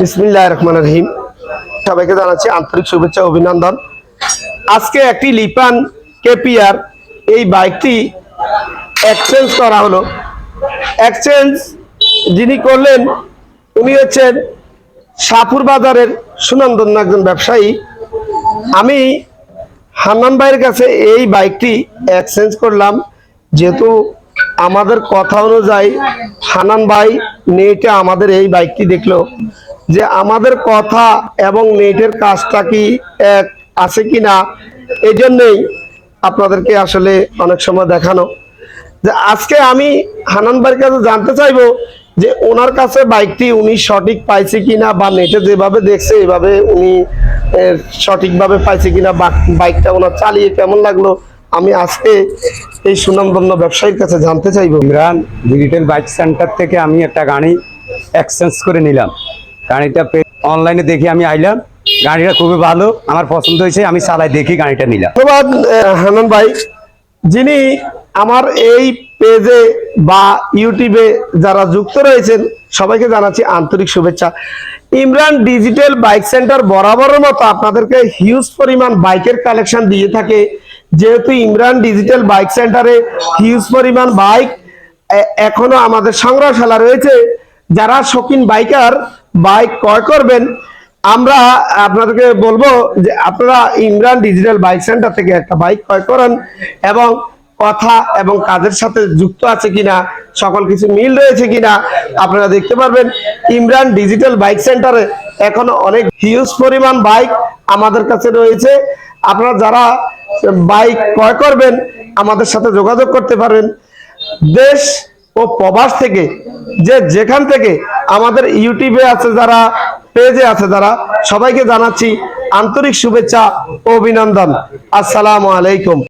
বিসমিল্লাহ রহমান রহিম। সবাইকে জানাচ্ছি আন্তরিক শুভেচ্ছা অভিনন্দন। আজকে একটি লিপান কেপিআর, এই বাইকটি এক্সচেঞ্জ করা হলো। এক্সচেঞ্জ যিনি করলেন, উনি হচ্ছেন শাহপুর বাজারের সুনন্দন্য একজন ব্যবসায়ী। আমি হান্নান ভাইয়ের কাছে এই বাইকটি এক্সচেঞ্জ করলাম। যেহেতু আমাদের কথা অনুযায়ী হানান ভাই নেটে আমাদের এই বাইকটি দেখল। যে আমাদের কথা এবং নেটের কাজটা কি এক আছে কি না এই জন্যেই আপনাদেরকে আসলে অনেক সময় দেখানো। যে আজকে আমি হানান ভাইয়ের কাছে জানতে চাইব যে ওনার কাছে বাইকটি উনি সঠিক পাইছে কিনা বা নেটে যেভাবে দেখছে, এভাবে উনি সঠিকভাবে পাইছে কিনা বাইকটা ওনার চালিয়ে কেমন লাগল, আমি আজকে এই সুনামধন্য ব্যবসায়ীর কাছে জানতে চাইব। ইমরান ডিজিটাল বাইক সেন্টার থেকে আমি একটা গাড়ি এক্সচেঞ্জ করে নিলাম। গাড়িটা অনলাইনে দেখে আমি আইলাম। গাড়িটা খুবই ভালো, আমার পছন্দ হয়েছে, আমি চালাই দেখি গাড়িটা নিলাম। ধন্যবাদ হানান ভাই। যিনি আমার এই পেজে বা ইউটিউবে যারা যুক্ত রয়েছেন, সবাইকে জানাচ্ছি আন্তরিক শুভেচ্ছা। ইমরান ডিজিটাল বাইক সেন্টার বরাবরের মতো আপনাদেরকে হিউজ পরিমাণ বাইকের কালেকশন দিয়ে থাকে। যেহেতু ইমরান ডিজিটাল বাইক সেন্টারে হিউজ পরিমাণ বাইক এখনও আমাদের সংগ্রহশালা রয়েছে। যারা শৌখিন বাইকার বাইক ক্রয় করবেন, আমরা আপনাদেরকে বলব যে আপনারা ইমরান ডিজিটাল বাইক সেন্টার থেকে একটা বাইক ক্রয় করেন এবং কথা এবং কাজের সাথে যুক্ত আছে কিনা, সকল কিছু মিল রয়েছে কিনা, আপনারা দেখতে পারবেন। ইমরান ডিজিটাল বাইক সেন্টারে এখন অনেক হিউজ পরিমাণ বাইক আমাদের কাছে রয়েছে। আপনারা যারা বাইক ক্রয় করবেন, আমাদের সাথে যোগাযোগ করতে পারেন দেশ ও প্রবাস থেকে, যে যেখান থেকে আমাদের ইউটিউবে আছে যারা, পেজে আছে যারা, সবাইকে জানাচ্ছি আন্তরিক শুভেচ্ছা ও অভিনন্দন। আসসালামু আলাইকুম।